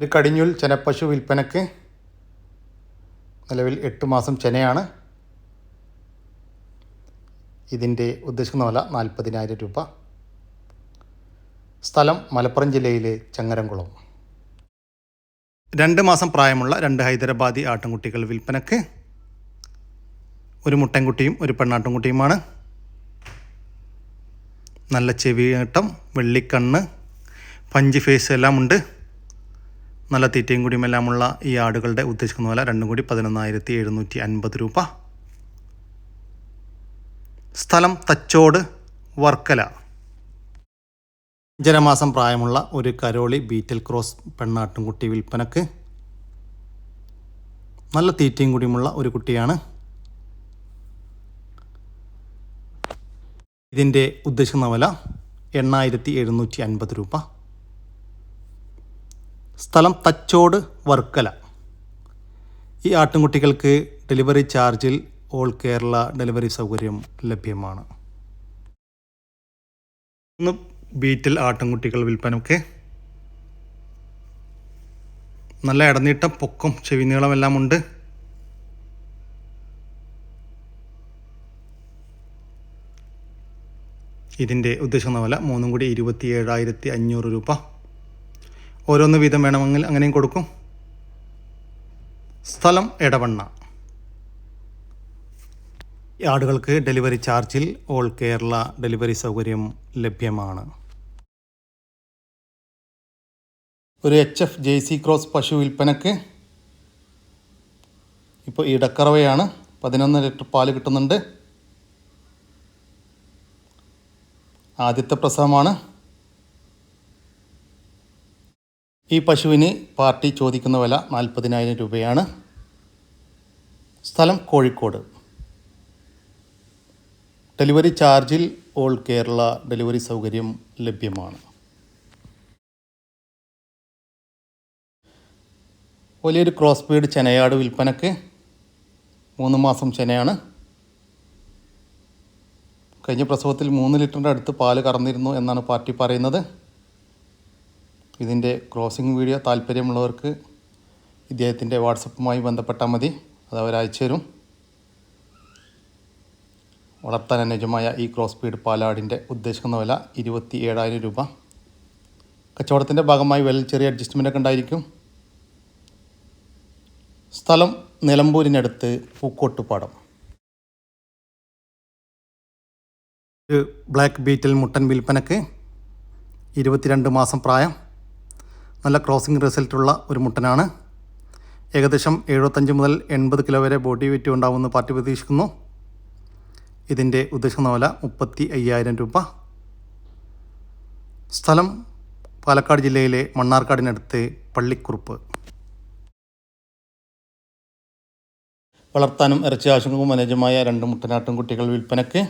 ഒരു കടിഞ്ഞുൽ ചെനപ്പശു വിൽപ്പനക്ക് നിലവിൽ എട്ട് മാസം ചെനയാണ്. ഇതിന്റെ ഉദ്ദേശിക്കുന്ന വില നാൽപ്പതിനായിരം രൂപ. സ്ഥലം മലപ്പുറം ജില്ലയിലെ ചങ്ങരംകുളം. രണ്ട് മാസം പ്രായമുള്ള രണ്ട് ഹൈദരാബാദി ആട്ടിൻകുട്ടികൾ വിൽപ്പനക്ക്. ഒരു മുട്ടൻകുട്ടിയും ഒരു പെണ്ണാട്ടിൻകുട്ടിയുമാണ് നല്ല ചെവിയേട്ടം വെള്ളിക്കണ്ണ് പഞ്ച് ഫേസ് എല്ലാം ഉണ്ട്. നല്ല തീറ്റയും കൂടിയും എല്ലാമുള്ള ഈ ആടുകളുടെ ഉദ്ദേശിക്കുന്ന വില രണ്ടും കൂടി പതിനൊന്നായിരത്തി എഴുന്നൂറ്റി അൻപത് രൂപ. സ്ഥലം തച്ചോട് വർക്കല. ജനമാസം പ്രായമുള്ള ഒരു കരോളി ബീറ്റൽ ക്രോസ് പെണ്ണാട്ടുംകുട്ടി വിൽപ്പനക്ക് നല്ല തീറ്റയും കൂടിയുമുള്ള ഒരു കുട്ടിയാണ്. ഇതിന്റെ ഉദ്ദേശിക്കുന്ന വില എണ്ണായിരത്തി എഴുന്നൂറ്റി അൻപത് രൂപ. സ്ഥലം തച്ചോട് വർക്കല. ഈ ആട്ടിൻകുട്ടികൾക്ക് ഡെലിവറി ചാർജിൽ ഓൾ കേരള ഡെലിവറി സൗകര്യം ലഭ്യമാണ്. ഒന്ന് ബീറ്റിൽ ആട്ടിൻകുട്ടികൾ വിൽപ്പനക്ക്. നല്ല ഇടനീട്ടം പൊക്കം ചെവിനീളമെല്ലാം ഉണ്ട്. ഇതിന്റെ ഉദ്ദേശം വില മൂന്നും കൂടി ഇരുപത്തി ഏഴായിരത്തി അഞ്ഞൂറ് രൂപ. ഓരോന്ന് വീതം വേണമെങ്കിൽ അങ്ങനെയും കൊടുക്കും. സ്ഥലം എടവണ്ണ. ആടുകൾക്ക് ഡെലിവറി ചാർജിൽ ഓൾ കേരള ഡെലിവറി സൗകര്യം ലഭ്യമാണ്. ഒരു H F J C cross പശു വിൽപ്പനക്ക് ഇപ്പോൾ ഇടക്കറവയാണ്. പതിനൊന്ന് ലിറ്റർ പാൽ കിട്ടുന്നുണ്ട്. ആദ്യത്തെ പ്രസവമാണ്. ഈ പശുവിന് പാർട്ടി ചോദിക്കുന്ന വില നാൽപ്പതിനായിരം രൂപയാണ്. സ്ഥലം കോഴിക്കോട്. ഡെലിവറി ചാർജിൽ ഓൾ കേരള ഡെലിവറി സൗകര്യം ലഭ്യമാണ്. വലിയൊരു ക്രോസ് ബീഡ് ചെനയാട് വിൽപ്പനക്ക് മൂന്ന് മാസം ചെനയാണ്. കഴിഞ്ഞ പ്രസവത്തിൽ മൂന്ന് ലിറ്ററിന്റെ അടുത്ത് പാൽ കറന്നിരുന്നു എന്നാണ് പാർട്ടി പറയുന്നത്. ഇതിന്റെ ക്ലോസിങ് വീഡിയോ താല്പര്യമുള്ളവർക്ക് ഇദ്ദേഹത്തിന്റെ വാട്സപ്പുമായി ബന്ധപ്പെട്ടാൽ മതി. അത് അവർ അയച്ചു തരും. വളർത്താൻ അനുയോജ്യമായ ഈ ക്രോസ് സ്പീഡ് പാലാടിന്റെ ഉദ്ദേശിക്കുന്ന വില ഇരുപത്തി ഏഴായിരം രൂപ. കച്ചവടത്തിന്റെ ഭാഗമായി വില ചെറിയ അഡ്ജസ്റ്റ്മെന്റ് ഒക്കെ ഉണ്ടായിരിക്കും. സ്ഥലം നിലമ്പൂരിനടുത്ത് പൂക്കോട്ടുപാടം. ബ്ലാക്ക് ബീറ്റിൽ മുട്ടൻ വിൽപ്പനക്ക് ഇരുപത്തിരണ്ട് മാസം പ്രായം. നല്ല ക്രോസിംഗ് റിസൾട്ടുള്ള ഒരു മുട്ടനാണ്. ഏകദേശം എഴുപത്തഞ്ച് മുതൽ എൺപത് കിലോ വരെ ബോഡി വെയിറ്റ് ഉണ്ടാവുമെന്ന് പാർട്ടി പ്രതീക്ഷിക്കുന്നു. ഇതിന്റെ ഉദ്ദേശിക്കുന്ന വില മുപ്പത്തി അയ്യായിരം രൂപ. സ്ഥലം പാലക്കാട് ജില്ലയിലെ മണ്ണാർക്കാടിനടുത്ത് പള്ളിക്കുറുപ്പ്. വളർത്താനും ഇറച്ചി ആവശ്യങ്ങൾക്കും അനുജമായ രണ്ട് മുട്ടനാട്ടും കുട്ടികൾ വിൽപ്പനക്ക്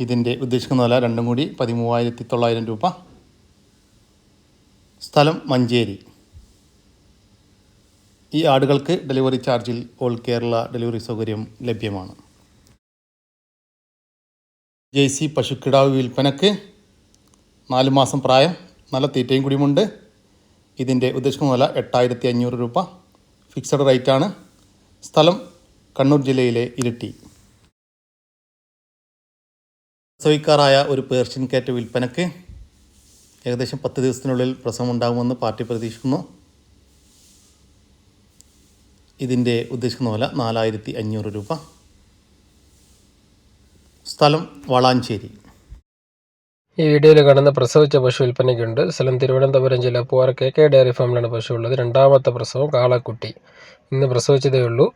ഇതിന്റെ ഉദ്ദേശിക്കുന്ന വില രണ്ടും കൂടി പതിമൂവായിരത്തി തൊള്ളായിരം രൂപ. സ്ഥലം മഞ്ചേരി. ഈ ആടുകൾക്ക് ഡെലിവറി ചാർജിൽ ഓൾ കേരള ഡെലിവറി സൗകര്യം ലഭ്യമാണ്. ജെ സി പശുക്കിടാവ് വിൽപ്പനക്ക് നാല് മാസം പ്രായം നല്ല തീറ്റയും കൂടിയുമുണ്ട്. ഇതിന്റെ ഉദ്ദേശിക്കുന്ന വില എട്ടായിരത്തി അഞ്ഞൂറ് രൂപ. ഫിക്സഡ് റേറ്റാണ്. സ്ഥലം കണ്ണൂർ ജില്ലയിലെ ഇരിട്ടി. പ്രസവിക്കാറായ ഒരു പേർഷ്യൻ കാറ്റ് വിൽപ്പനക്ക് ഏകദേശം പത്ത് ദിവസത്തിനുള്ളിൽ പ്രസവം ഉണ്ടാകുമെന്ന് പാർട്ടി പ്രതീക്ഷിക്കുന്നു. ഇതിന്റെ ഉദ്ദേശിക്കുന്ന വില നാലായിരത്തി അഞ്ഞൂറ് രൂപ. സ്ഥലം വളാഞ്ചേരി. ഈ വീഡിയോയിൽ കാണുന്ന പ്രസവിച്ച പശു വിൽപ്പനയ്ക്കുണ്ട്. സ്ഥലം തിരുവനന്തപുരം ജില്ല പൂവാർ കെ കെ ഡയറി ഫാമിലാണ് പശു ഉള്ളത്. രണ്ടാമത്തെ പ്രസവം കാളക്കുട്ടി. ഇന്ന് പ്രസവിച്ചതേ ഉള്ളൂ.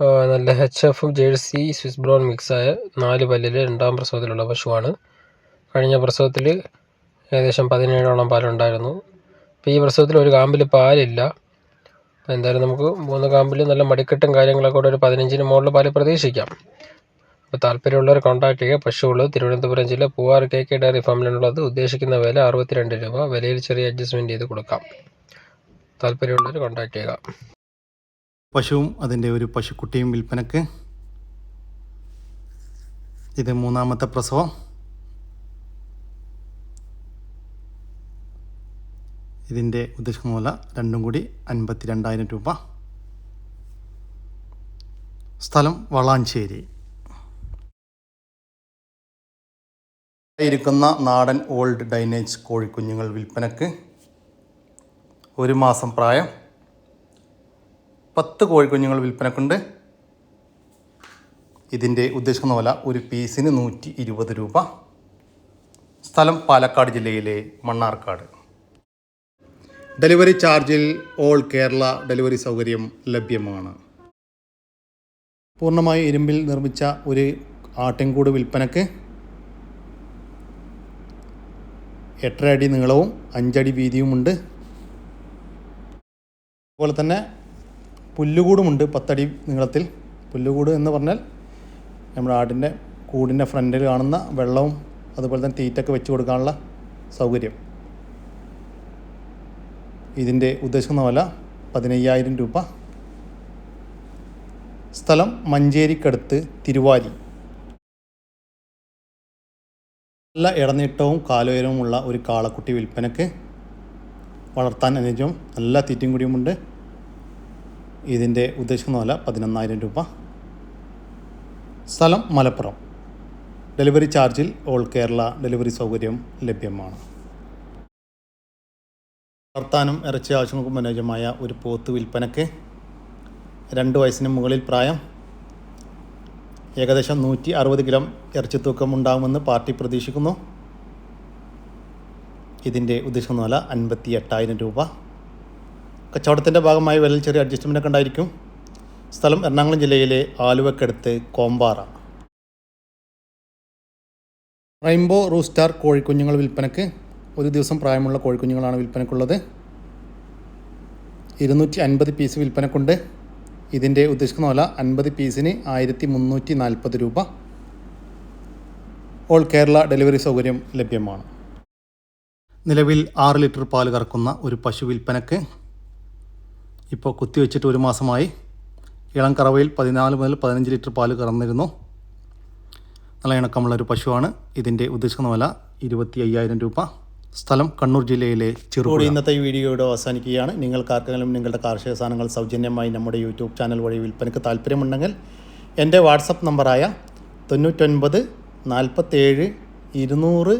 നല്ല എച്ച് എഫും ജേഴ്സി സ്വിസ് ബ്രൗൺ മിക്സായ നാല് പല്ലിൽ രണ്ടാം പ്രസവത്തിലുള്ള പശുവാണ്. കഴിഞ്ഞ പ്രസവത്തിൽ ഏകദേശം പതിനേഴോളം പാലുണ്ടായിരുന്നു. അപ്പോൾ ഈ പ്രസവത്തിൽ ഒരു കാമ്പിൽ പാലില്ല. എന്തായാലും നമുക്ക് മൂന്ന് കാമ്പിൽ നല്ല മടിക്കെട്ടും കാര്യങ്ങളൊക്കെ കൂടെ ഒരു പതിനഞ്ചിന് മുകളിൽ പാൽ പ്രതീക്ഷിക്കാം. അപ്പോൾ താല്പര്യമുള്ളവർ കോൺടാക്ട് ചെയ്യുക. പശുവുള്ളത് തിരുവനന്തപുരം ജില്ല പൂവാർ കെ കെ ഡയറി ഫാമിലുള്ളത് ഉദ്ദേശിക്കുന്ന വില അറുപത്തിരണ്ട് രൂപ. വിലയിൽ ചെറിയ അഡ്ജസ്റ്റ്മെന്റ് ചെയ്ത് കൊടുക്കാം. താല്പര്യമുള്ളവർ കോൺടാക്ട് ചെയ്യുക. പശുവും അതിന്റെ ഒരു പശുക്കുട്ടിയും വിൽപ്പനക്ക്. ഇത് മൂന്നാമത്തെ പ്രസവം. ഇതിന്റെ ഉദ്ദേശിക്കുന്ന വില രണ്ടും കൂടി അൻപത്തി രണ്ടായിരം രൂപ. സ്ഥലം വളാഞ്ചേരി. ഇരിക്കുന്ന നാടൻ ഓൾഡ് ഡൈനേജ് കോഴിക്കുഞ്ഞുങ്ങൾ വിൽപ്പനക്ക്. ഒരു മാസം പ്രായം. പത്ത് കോഴിക്കുഞ്ഞുങ്ങൾ വിൽപ്പനക്കുണ്ട്. ഇതിന്റെ ഉദ്ദേശിക്കുന്ന വില ഒരു പീസിന് നൂറ്റി ഇരുപത് രൂപ. സ്ഥലം പാലക്കാട് ജില്ലയിലെ മണ്ണാർക്കാട്. ഡെലിവറി ചാർജിൽ ഓൾ കേരള ഡെലിവറി സൗകര്യം ലഭ്യമാണ്. പൂർണമായി ഇരുമ്പിൽ നിർമ്മിച്ച ഒരു ആട്ടിൻകൂട് വിൽപ്പനക്ക് എട്ടര അടി നീളവും അഞ്ചടി വീതിയുമുണ്ട്. അതുപോലെ തന്നെ പുല്ലുകൂടുമുണ്ട് പത്തടി നീളത്തിൽ. പുല്ലുകൂട് എന്ന് പറഞ്ഞാൽ നമ്മുടെ ആടിന്റെ കൂടിന്റെ ഫ്രണ്ടിൽ കാണുന്ന വെള്ളവും അതുപോലെ തന്നെ തീറ്റൊക്കെ വെച്ച് കൊടുക്കാനുള്ള സൗകര്യം. ഇതിന്റെ ഉദ്ദേശിക്കുന്ന വില പതിനയ്യായിരം രൂപ. സ്ഥലം മഞ്ചേരിക്കടുത്ത് തിരുവാലി. നല്ല ഇടനീട്ടവും കാലുയരവുമുള്ള ഒരു കാളക്കുട്ടി വിൽപ്പനക്ക് വളർത്താൻ അനുജം നല്ല തീറ്റയും കൂടിയുമുണ്ട്. ഇതിന്റെ ഉദ്ദേശിക്കുന്ന വില പതിനൊന്നായിരം രൂപ. സ്ഥലം മലപ്പുറം. ഡെലിവറി ചാർജിൽ ഓൾ കേരള ഡെലിവറി സൗകര്യം ലഭ്യമാണ്. വർത്താനം ഇറച്ചി ആവശ്യങ്ങൾക്ക് അനുയോജ്യമായ ഒരു പോത്ത് വിൽപ്പനയ്ക്ക് രണ്ട് വയസ്സിന് മുകളിൽ പ്രായം. ഏകദേശം നൂറ്റി അറുപത് കിലോ ഇറച്ചി തൂക്കം ഉണ്ടാകുമെന്ന് പാർട്ടി പ്രതീക്ഷിക്കുന്നു. ഇതിന്റെ ഉദ്ദേശിക്കുന്ന വില അൻപത്തി എട്ടായിരം രൂപ. കച്ചവടത്തിന്റെ ഭാഗമായി വരൽ ചെറിയ അഡ്ജസ്റ്റ്മെന്റ് ഒക്കെ ഉണ്ടായിരിക്കും. സ്ഥലം എറണാകുളം ജില്ലയിലെ ആലുവക്കടുത്ത് കോമ്പാറ. റെയിൻബോ റൂസ്റ്റാർ കോഴിക്കുഞ്ഞുങ്ങൾ വിൽപ്പനക്ക് ഒരു ദിവസം പ്രായമുള്ള കോഴിക്കുഞ്ഞുങ്ങളാണ് വിൽപ്പനക്കുള്ളത്. ഇരുന്നൂറ്റി അൻപത് പീസ് വിൽപ്പനക്കുണ്ട്. ഇതിന്റെ ഉദ്ദേശിക്കുന്ന വില അൻപത് പീസിന് ആയിരത്തി മുന്നൂറ്റി നാൽപ്പത് രൂപ. ഓൾ കേരള ഡെലിവറി സൗകര്യം ലഭ്യമാണ്. നിലവിൽ ആറ് ലിറ്റർ പാൽ കറക്കുന്ന ഒരു പശു വിൽപ്പനക്ക് ഇപ്പോൾ കുത്തിവെച്ചിട്ട് ഒരു മാസമായി ഇളം കറവയിൽ പതിനാല് മുതൽ പതിനഞ്ച് ലിറ്റർ പാൽ കറന്നിരുന്നു. നല്ല ഇണക്കമുള്ള ഒരു പശുവാണ്. ഇതിന്റെ ഉദ്ദേശിക്കുന്ന വില ഇരുപത്തി അയ്യായിരം രൂപ. സ്ഥലം കണ്ണൂർ ജില്ലയിലെ ചെറുപുഴ. ഇന്നത്തെ ഈ വീഡിയോയുടെ അവസാനിക്കുകയാണ്. നിങ്ങൾക്ക് ആർക്കെങ്കിലും നിങ്ങളുടെ കാർഷിക സാധനങ്ങൾ സൗജന്യമായി നമ്മുടെ യൂട്യൂബ് ചാനൽ വഴി വിൽപ്പനയ്ക്ക് താല്പര്യമുണ്ടെങ്കിൽ എന്റെ വാട്സപ്പ് നമ്പറായ തൊണ്ണൂറ്റൊൻപത് നാൽപ്പത്തേഴ് ഇരുന്നൂറ്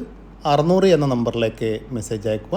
അറുന്നൂറ് എന്ന നമ്പറിലേക്ക് മെസ്സേജ് അയക്കുക.